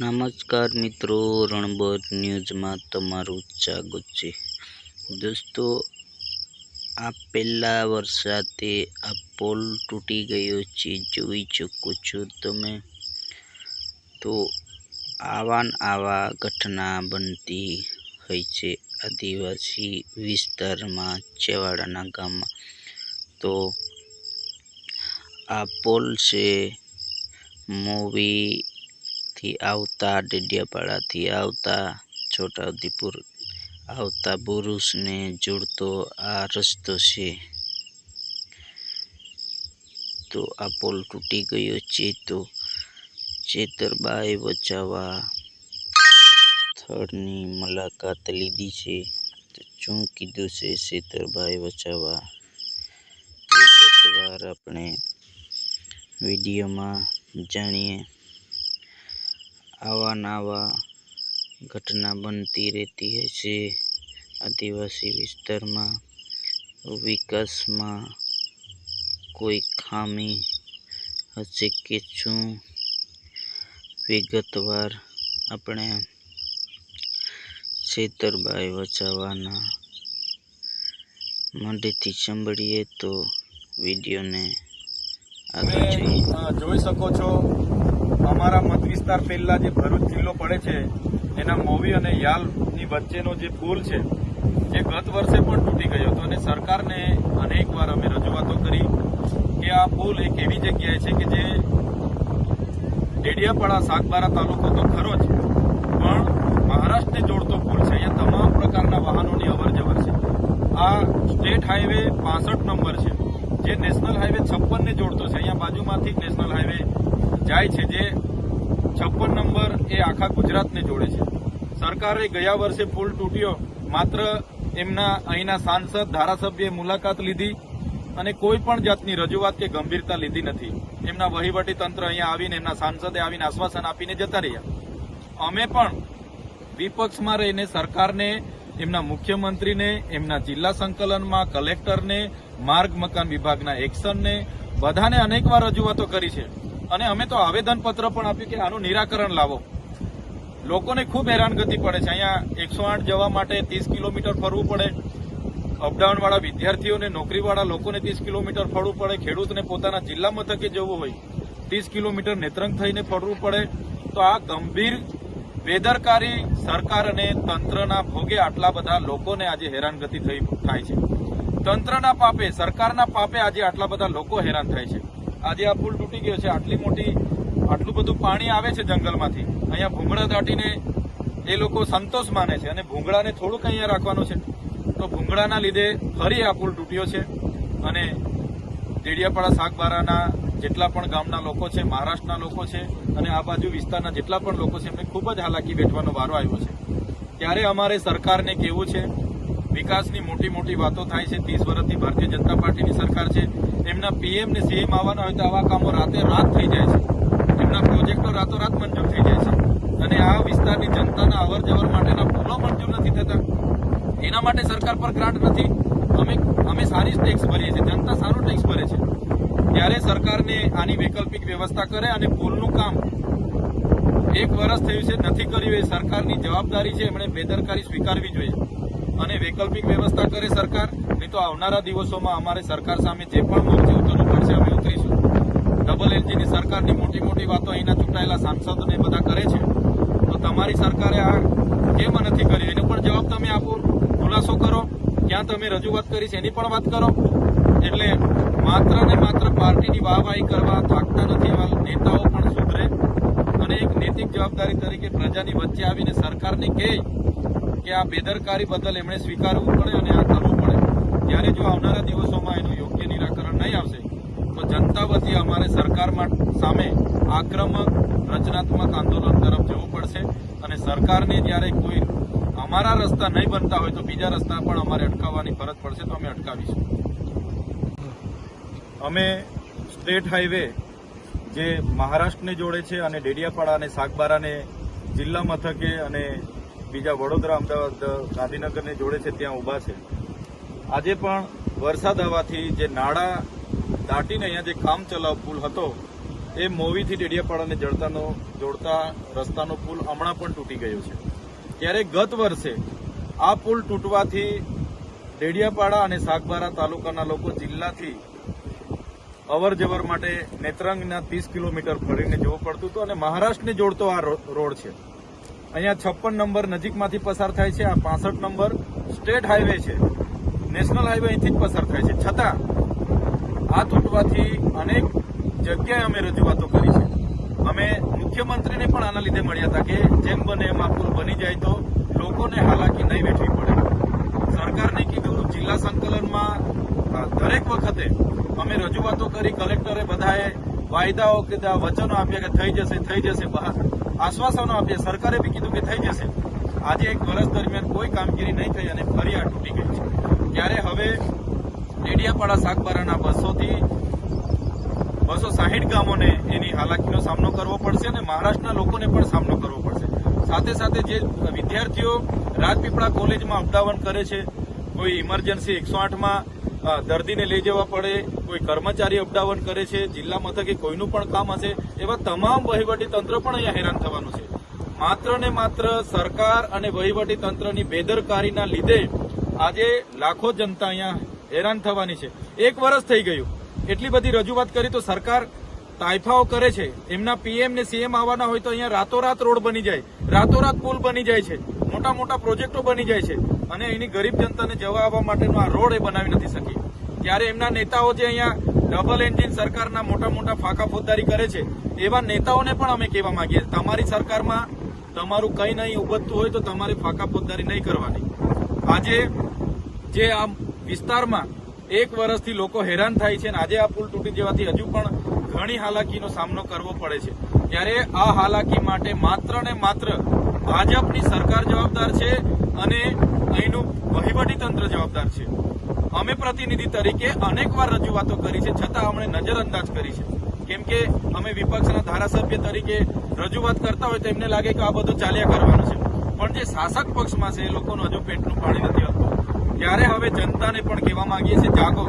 નમસ્કાર મિત્રો રણબર ન્યૂઝમાં તમારું સ્વાગત છે. દોસ્તો આ પહેલા વરસાદે આ પોલ તૂટી ગયો છે, જોઈ શકો છો તમે. તો આવા આવા ઘટના બનતી હોય છે આદિવાસી વિસ્તારમાં છેવાડાના ગામમાં. તો આ પોલ છે મૂવીથી આવતા ડેડિયાપાડાથી આવતા છોટાઉદેપુર આવતા પુરુષને જોડતો આ રસ્તો છે. તો આ પોલ તૂટી ગયો છે તો ચેતરબાઈ બચાવવા સ્થળની મુલાકાત લીધી છે. શું કીધું છે ચેતરભાઈ બચાવવા? વાર આપણે વિડીયોમાં જાણીએ. આવા નવા ઘટના બનતી રહેતી હશે આદિવાસી વિસ્તારમાં વિકાસમાં કોઈ ખામી હશે કે શું? વિગતવાર આપણે છેતરભાઈ વચાવવાના મોઢેથી સાંભળીએ તો વિડીયોને આગળ જોઈ શકો છો, અમારા મત વિસ્તાર પહેલા જે ભરૂચ જિલ્લો પડે છે, એના મોવી અને યાલની વચ્ચેનો જે પુલ છે જે ગત વર્ષે પણ તૂટી ગયો હતો અને સરકારને અનેક વાર અમે રજૂઆતો કરી કે આ પુલ એક એવી જગ્યાએ છે કે જે ડેડિયાપાડા સાગબારા તાલુકો તો ખરો જ, પણ મહારાષ્ટ્રને જોડતો પુલ છે. અહીંયા તમામ પ્રકારના વાહનોની અવર જવર છે. આ સ્ટેટ હાઈવે પાસઠ નંબર છે, જે નેશનલ હાઈવે છપ્પનને જોડતો છે. અહીંયા બાજુમાંથી નેશનલ હાઈવે જાય છે, જે છપ્પન નંબર એ આખા ગુજરાતને જોડે છે. સરકારે ગયા વર્ષે પુલ તૂટ્યો. માત્ર એમના અહીંના સાંસદ, ધારાસભ્યએ મુલાકાત લીધી અને કોઈ પણ જાતની રજૂઆત કે ગંભીરતા લીધી નથી. એમના વહીવટી તંત્ર અહીંયા આવીને, એમના સાંસદે આવીને આશ્વાસન આપીને જતા રહ્યા. અમે પણ વિપક્ષમાં રહીને, સરકારને, એમના મુખ્યમંત્રીને, એમના જિલ્લા સંકલનમાં, કલેક્ટરને, માર્ગ મકાન વિભાગના એક્શનને બધાને અનેકવાર રજૂઆતો કરી છે. અને અમે તો આવેદનપત્ર પણ આપ્યું કે આનું નિરાકરણ લાવો. લોકોને ખૂબ હેરાનગતિ પડે છે. અહીંયા એકસો આઠ જવા માટે ત્રીસ કિલોમીટર ફરવું પડે. અપડાઉનવાળા વિદ્યાર્થીઓને, નોકરીવાળા લોકોને ત્રીસ કિલોમીટર ફરવું પડે. ખેડૂતને પોતાના જિલ્લા મથકે જવું હોય, ત્રીસ કિલોમીટર નેત્રંગ થઈને ફરવું પડે. તો આ ગંભીર, બેદરકારી સરકાર અને તંત્રના ભોગે આટલા બધા લોકોને આજે હેરાનગતિ થઈ થાય છે. તંત્રના પાપે, સરકારના પાપે આજે આટલા બધા લોકો હેરાન થાય છે. આજે આ પુલ તૂટી ગયો છે. આટલી મોટી આટલું બધું પાણી આવે છે જંગલમાંથી. અહીંયા ભૂંગળા દાટીને એ લોકો સંતોષ માને છે અને ભૂંગળાને થોડુંક અહીંયા રાખવાનું છે. તો ભૂંગળાના લીધે ફરી આ પુલ તૂટ્યો છે અને દેડિયાપાડા શાકબારાના જેટલા પણ ગામના લોકો છે, મહારાષ્ટ્રના લોકો છે અને આ બાજુ વિસ્તારના જેટલા પણ લોકો છે, એમને ખૂબ જ હાલાકી વેઠવાનો વારો આવ્યો છે. ત્યારે અમારે સરકારને કહેવું છે, વિકાસની મોટી મોટી વાતો થાય છે, ત્રીસ વર્ષથી ભારતીય જનતા પાર્ટીની સરકાર છે, એમના પીએમ ને સીએમ આવવાના હોય તો આવા કામો રાતે રાત થઈ જાય છે. રાતોરાત મંજૂર થઈ જાય છે. અને આ વિસ્તારની જનતાના અવર જવર માટેના પુલો મંજૂર નથી થતા. એના માટે સરકાર પર ગ્રાન્ટ નથી. અમે અમે સારી ટેક્સ ભરીએ છીએ. જનતા સારો ટેક્સ ભરે છે. ત્યારે સરકારને આની વૈકલ્પિક વ્યવસ્થા કરે અને પુલનું કામ એક વર્ષ થયું છે, નથી કર્યું. એ સરકારની જવાબદારી છે. એમણે બેદરકારી સ્વીકારવી જોઈએ. અને વૈકલ્પિક વ્યવસ્થા કરે સરકાર. નહીં તો આવનારા દિવસોમાં અમારે સરકાર સામે જે પણ મોરચે ઉતરવું પડશે, અમે ઉતરીશું. મોટી વાતો અહીંના ચૂંટાયેલા સાંસદોને બધા કરે છે. તો તમારી સરકારે આ કેમ નથી કરી એનો પણ જવાબ તમે આપો. ખુલાસો કરો. ક્યાં તમે રજૂઆત કરી છે એની પણ વાત કરો. એટલે માત્ર ને માત્ર પાર્ટીની વાહવાહી કરવા થાકતા નથી એવા નેતાઓ પણ સુધરે. અને એક નૈતિક જવાબદારી તરીકે પ્રજાની વચ્ચે આવીને સરકારને કહે કે આ બેદરકારી બદલ એમણે સ્વીકારવું પડે અને આ કરવું પડે. ત્યારે જો આવનારા દિવસોમાં એનું યોગ્ય નિરાકરણ નહીં આવશે જનતા વતી અમારે સરકારમાં સામે આક્રમક, રચનાત્મક આંદોલન તરફ જવું પડશે અને સરકારને જ્યારે કોઈ અમારા રસ્તા નહીં બનતા હોય તો બીજા રસ્તા પણ અમારે અટકાવવાની ફરજ પડશે તો અમે અટકાવીશું. અમે સ્ટેટ હાઈવે જે મહારાષ્ટ્રને જોડે છે અને ડેડિયાપાડા અને સાગબારાને જિલ્લા મથકે અને બીજા વડોદરા, અમદાવાદ, ગાંધીનગરને જોડે છે, ત્યાં ઊભા છે. આજે પણ વરસાદ આવવાથી જે નાળા દાટીને અહીંયા જે કામ ચલાવ પુલ હતો, એ મોવીથી ડેડિયાપાડાને જડતાનો, જોડતા રસ્તાનો પુલ હમણાં પણ તૂટી ગયો છે. ત્યારે ગત વર્ષે આ પુલ તૂટવાથી ડેડિયાપાડા અને સાગબારા તાલુકાના લોકો જિલ્લાથી અવર જવર માટે નેત્રંગના ત્રીસ કિલોમીટર ફરીને જવું પડતું હતું અને મહારાષ્ટ્રને જોડતો આ રોડ છે. અહીંયા છપ્પન નંબર નજીકમાંથી પસાર થાય છે, આ પાસઠ નંબર સ્ટેટ હાઈવે છે. નેશનલ હાઈવે અહીંથી જ પસાર થાય છે. છતાં આ તૂટવાથી અનેક જગ્યાએ અમે રજૂઆતો કરી છે. અમે મુખ્યમંત્રીને પણ આના લીધે મળ્યા હતા કે જેમ બને એમ આ પુલ બની જાય તો લોકોને હાલાકી નહીં વેઠવી પડે. સરકારને કીધું જિલ્લા સંકલનમાં દરેક વખતે અમે રજૂઆતો કરી, કલેક્ટરે બધાએ વાયદાઓ કીધા, વચનો આપ્યા કે થઈ જશે થઈ જશે આશ્વાસનો આપ્યા. સરકારે બી કીધું કે થઈ જશે. આજે એક વર્ષ દરમિયાન કોઈ કામગીરી નહીં થઈ અને ફરી આ તૂટી ગઈ છે. ત્યારે હવે ડેડિયાપાડા શાકબારાના બસોથી બસો સાહીઠ ગામોને એની હાલાકીનો સામનો કરવો પડશે અને મહારાષ્ટ્રના લોકોને પણ સામનો કરવો પડશે. સાથે સાથે જે વિદ્યાર્થીઓ રાજપીપળા કોલેજમાં અપડાવન કરે છે, કોઈ ઇમરજન્સી એકસો આઠમાં દર્દીને લઈ જવા પડે, કોઈ કર્મચારી અપડાવન કરે છે, જિલ્લા મથકે કોઈનું પણ કામ હશે, એવા તમામ વહીવટી તંત્ર પણ અહીંયા હેરાન થવાનું છે. માત્ર ને માત્ર સરકાર અને વહીવટી તંત્રની બેદરકારીના લીધે આજે લાખો જનતા અહીંયા હેરાન થવાની છે. એક વર્ષ થઈ ગયું. એટલી બધી રજૂઆત કરી તો સરકાર તાઇફાઓ કરે છે. એમના પીએમ ને સીએમ આવવાના હોય તો અહીંયા રાતોરાત રોડ બની જાય. રાતોરાત પુલ બની જાય છે. મોટા મોટા પ્રોજેક્ટો બની જાય છે. અને એની ગરીબ જનતાને જવા આવવા માટેનો આ રોડ એ બનાવી નથી શકી. ત્યારે એમના નેતાઓ જે અહીંયા ડબલ એન્જિન સરકારના મોટા મોટા ફાંકા ફોજદારી કરે છે, એવા નેતાઓને પણ અમે કહેવા માંગીએ. તમારી સરકારમાં તમારું કંઈ નહીં ઉભતું હોય તો તમારે ફાંકા ફોજદારી નહીં કરવાની. આજે જે આ વિસ્તારમાં એક વર્ષથી લોકો હેરાન થાય છે અને આજે આ પુલ તૂટી જવાથી હજુ પણ ઘણી હાલાકીનો સામનો કરવો પડે છે. ત્યારે આ હાલાકી માટે માત્ર ને માત્ર ભાજપની સરકાર જવાબદાર છે અને અહીંનું વહીવટી તંત્ર જવાબદાર છે. અમે પ્રતિનિધિ તરીકે અનેકવાર રજૂઆતો કરી છે, છતાં અમને નજરઅંદાજ કરી છે. કેમ કે અમે વિપક્ષના ધારાસભ્ય તરીકે રજૂઆત કરતા હોય તો એમને લાગે કે આ બધું ચાલ્યા કરવાનું છે. પણ જે શાસક પક્ષમાં છે એ લોકોનું હજુ પેટનું પાણી નથી હલતું ત્યારે હવે જનતાને પણ કહેવા માંગીએ છીએ, જાગો.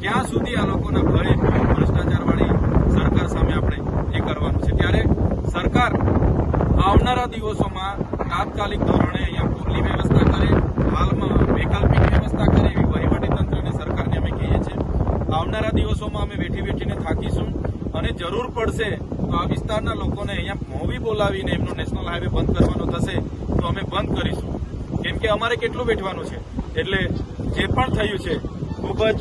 ક્યાં સુધી આ લોકોના ભય ભ્રષ્ટાચારવાળી સરકાર સામે આપણે એ કરવાનું છે? ત્યારે સરકાર આવનારા દિવસોમાં તાત્કાલિક ધોરણે અહીંયા પૂરની વ્યવસ્થા કરે, હાલમાં વૈકલ્પિક વ્યવસ્થા કરે એવી વહીવટી તંત્રને સરકારને અમે કહીએ છીએ. આવનારા દિવસોમાં અમે વેઠી વેઠીને થાકીશું અને જરૂર પડશે તો આ વિસ્તારના લોકોને અહીંયા મોવી બોલાવીને એમનો નેશનલ હાઈવે બંધ કરવાનો થશે તો અમે બંધ કરીશું. કેમ કે અમારે કેટલું વેઠવાનું છે? એટલે જે પણ થયું છે, ખૂબ જ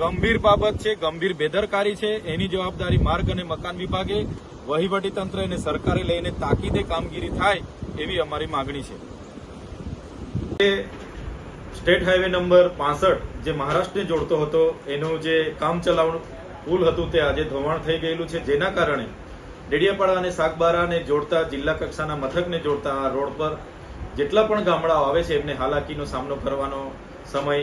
ગંભીર બાબત છે, ગંભીર બેદરકારી છે. એની જવાબદારી માર્ગ અને મકાન વિભાગે વહીવટી તંત્ર અને સરકારે લઈને તાકીદે કામગીરી થાય એવી અમારી માગણી છે. સ્ટેટ હાઈવે નંબર પાસઠ જે મહારાષ્ટ્રને જોડતો હતો, એનું જે કામ ચલાવણ પુલ હતું તે આજે ધોવાણ થઈ ગયેલું છે. જેના કારણે ડેડિયાપાડા અને સાગબારાને જોડતા જિલ્લા કક્ષાના મથકને જોડતા આ રોડ પર જેટલા પણ ગામડાઓ આવે છે, એમને હાલાકીનો સામનો કરવાનો સમય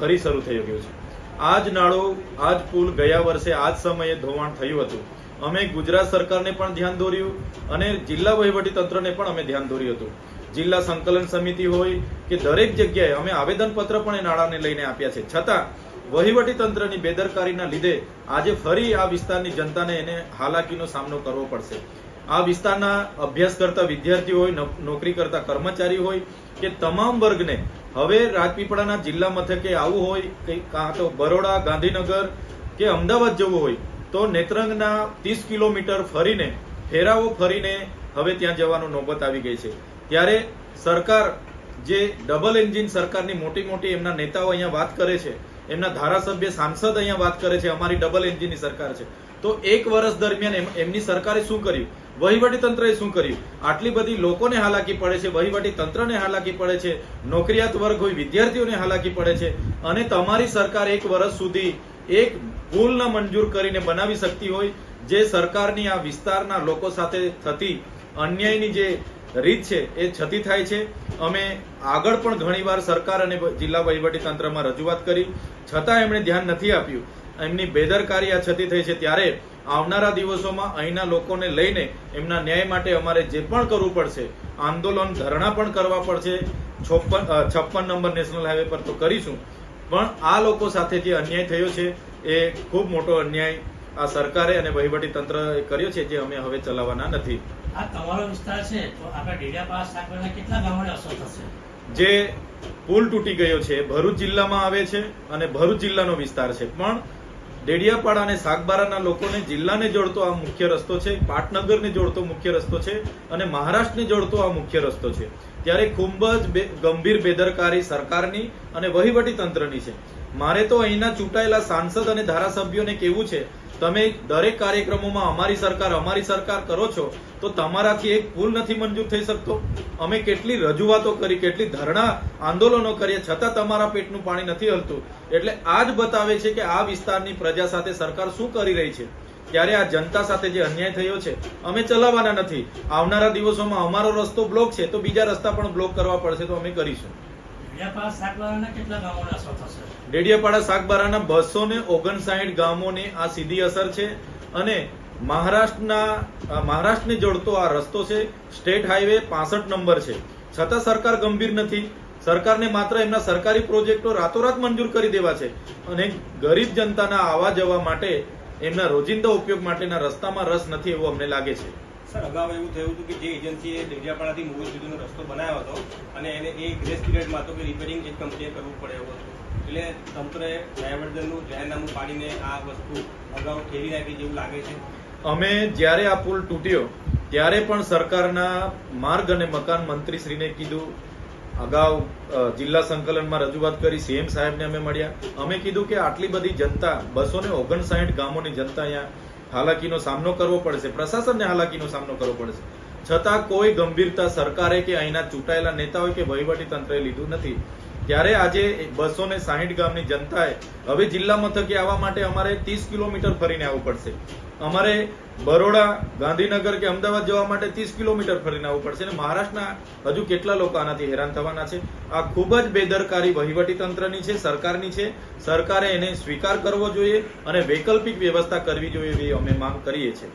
ફરી શરૂ થઈ ગયો છે. આ જ નાળો આ જ પુલ ગયા વર્ષે આ જ સમયે ધોવાણ થયું હતું. અમે ગુજરાત સરકારને પણ ધ્યાન દોર્યું અને જિલ્લા વહીવટી તંત્રને પણ અમે ધ્યાન દોર્યું હતું. જિલ્લા સંકલન સમિતિ હોય કે દરેક જગ્યાએ અમે આવેદનપત્ર પણ એ નાળાને લઈને આપ્યા છે. છતાં વહીવટી તંત્રની બેદરકારીના લીધે આજે ફરી આ વિસ્તારની જનતાને એને હાલાકીનો સામનો કરવો પડશે. આ વિસ્તારના અભ્યાસ કરતા વિદ્યાર્થીઓ હોય નોકરી કરતા કર્મચારી હોય કે તમામ વર્ગને હવે રાજપીપળાના જિલ્લા મથકે આવવું હોય કે કાં તો બરોડા, ગાંધીનગર કે અમદાવાદ જવું હોય, તો નેત્રંગના ત્રીસ કિલોમીટર ફરીને ફેરાવો ફરીને હવે ત્યાં જવાનો નોબત આવી ગઈ છે. ત્યારે સરકાર, જે ડબલ એન્જિન સરકારની મોટી મોટી એમના નેતાઓ અહીંયા વાત કરે છે, એમના ધારાસભ્ય સાંસદ અહીંયા વાત કરે છે, અમારી ડબલ એન્જિનની સરકાર છે. તો એક વર્ષ દરમિયાન એમ- એમની સરકારે શું કર્યું? વહીવટી તંત્રએ શું કર્યું? આટલી બધી લોકોને હાલાકી પડે છે વહીવટી તંત્રને હાલાકી પડે છે, નોકરિયાત વર્ગ હોય, વિદ્યાર્થીઓને હાલાકી પડે છે, અને તમારી સરકાર એક વર્ષ સુધી એક ભૂલ ન મંજૂર કરીને બનાવી શકતી હોય, જે સરકારની આ વિસ્તારના લોકો સાથે થતી અન્યાયની જે રીત છે, એ છતી થાય છે. અમે આગળ પણ ઘણીવાર સરકાર અને જિલ્લા વહીવટી તંત્રમાં રજૂઆત કરી. છતાં એમણે ધ્યાન નથી આપ્યું. એમની બેદરકારી આ છતી થઈ છે. ત્યારે આવનારા દિવસોમાં અહીંના લોકોને લઈને એમના ન્યાય માટે અમારે જે પણ કરવું પડશે આંદોલન ધરણા પણ કરવા પડશે છપ્પન છપ્પન નંબર નેશનલ હાઈવે પર તો કરીશું. પણ આ લોકો સાથે જે અન્યાય થયો છે એ ખૂબ મોટો અન્યાય આ સરકારે અને વહીવટી તંત્રએ કર્યો છે જે અમે હવે ચલાવવાના નથી. આ તમારો વિસ્તાર છે તો આપણા કેટલા ગામોને અસર થશે? જે પુલ તૂટી ગયો છે ભરૂચ જિલ્લામાં આવે છે અને ભરૂચ જિલ્લાનો વિસ્તાર છે. પણ ડેડિયાપાડા અને સાગબારાના લોકોને જિલ્લાને જોડતો આ મુખ્ય રસ્તો છે, પાટનગરને જોડતો મુખ્ય રસ્તો છે અને મહારાષ્ટ્રને જોડતો આ મુખ્ય રસ્તો છે. ત્યારે ખૂબ જ ગંભીર બેદરકારી સરકારની અને વહીવટી તંત્રની છે. મારે તો અહીંના ચૂંટાયેલા સાંસદ અને ધારાસભ્યોને કેવું છે, તમે દરેક કાર્યક્રમોમાં અમારી સરકાર અમારી સરકાર કરો છો, તો તમારાથી એક ભૂલ નથી મંજૂર થઈ શકતો? અમે કેટલી રજૂઆતો કરી, કેટલી ધરણા આંદોલનો કરીએ છતાં તમારા પેટનું પાણી નથી હલતું. એટલે આ જ બતાવે છે કે આ વિસ્તારની પ્રજા સાથે સરકાર શું કરી રહી છે. ત્યારે આ જનતા સાથે જે અન્યાય થયો છે, અમે ચલાવવાના નથી. આવનારા દિવસોમાં અમારો રસ્તો બ્લોક છે, તો બીજા રસ્તા પણ બ્લોક કરવા પડશે તો અમે કરીશું. કેટલા ગામોને ડેડિયાપાડા સાગબારાના બસો ને ઓગણસાઠ ગામોને આ સીધી અસર છે અને મહારાષ્ટ્રના મહારાષ્ટ્રને જોડતો આ રસ્તો છે, સ્ટેટ હાઈવે પાસઠ નંબર છે. છતાં સરકાર ગંભીર નથી. સરકારને માત્ર એમના સરકારી પ્રોજેક્ટો રાતોરાત મંજૂર કરી દેવા છે અને ગરીબ જનતાના આવવા જવા માટે એમના રોજિંદા ઉપયોગ માટેના રસ્તામાં રસ નથી એવું અમને લાગે છે. સર, અગાઉ એવું થયું હતું કે જે એજન્સીએ દેડિયાપાડાથી મુવી સુધીનો રસ્તો બનાવ્યો હતો અને એને એ ગ્રેસ પીરિયડમાં હતો કે રિપેરિંગ એક કંપનીએ કરવું પડે એવું હતું. એટલે તંત્રએ ન્યાયવર્ધનનું જાહેરનામું પાડીને આ વસ્તુ અગાઉ ઠેરી રાખી જેવું લાગે છે. અમે જ્યારે આ પુલ તૂટ્યો, ત્યારે પણ સરકારના માર્ગ અને મકાન મંત્રીશ્રીને કીધું, અગાઉ જિલ્લા સંકલનમાં રજૂઆત કરી, સીએમ સાહેબને અમે મળ્યા. અમે કીધું કે આટલી બધી જનતા બસો ને ઓગણસાઠ ગામોની જનતા અહીંયા હાલાકીનો સામનો કરવો પડશે, પ્રશાસનને હાલાકીનો સામનો કરવો પડશે. છતાં કોઈ ગંભીરતા સરકારે કે અહીંના ચૂંટાયેલા નેતાઓએ કે વહીવટી તંત્રએ લીધું નથી. ત્યારે આજે બસો ને સાહીઠ ગામની જનતાએ હવે જિલ્લા મથકે આવવા માટે અમારે ત્રીસ કિલોમીટર ફરીને આવવું પડશે. અમારે બરોડા, ગાંધીનગર કે અમદાવાદ જવા માટે ત્રીસ કિલોમીટર ફરીને આવવું પડશે અને મહારાષ્ટ્રના હજુ કેટલા લોકો આનાથી હેરાન થવાના છે? આ ખૂબ જ બેદરકારી વહીવટી તંત્રની છે, સરકારની છે. સરકારે એને સ્વીકાર કરવો જોઈએ અને વૈકલ્પિક વ્યવસ્થા કરવી જોઈએ એવી અમે માંગ કરીએ છીએ.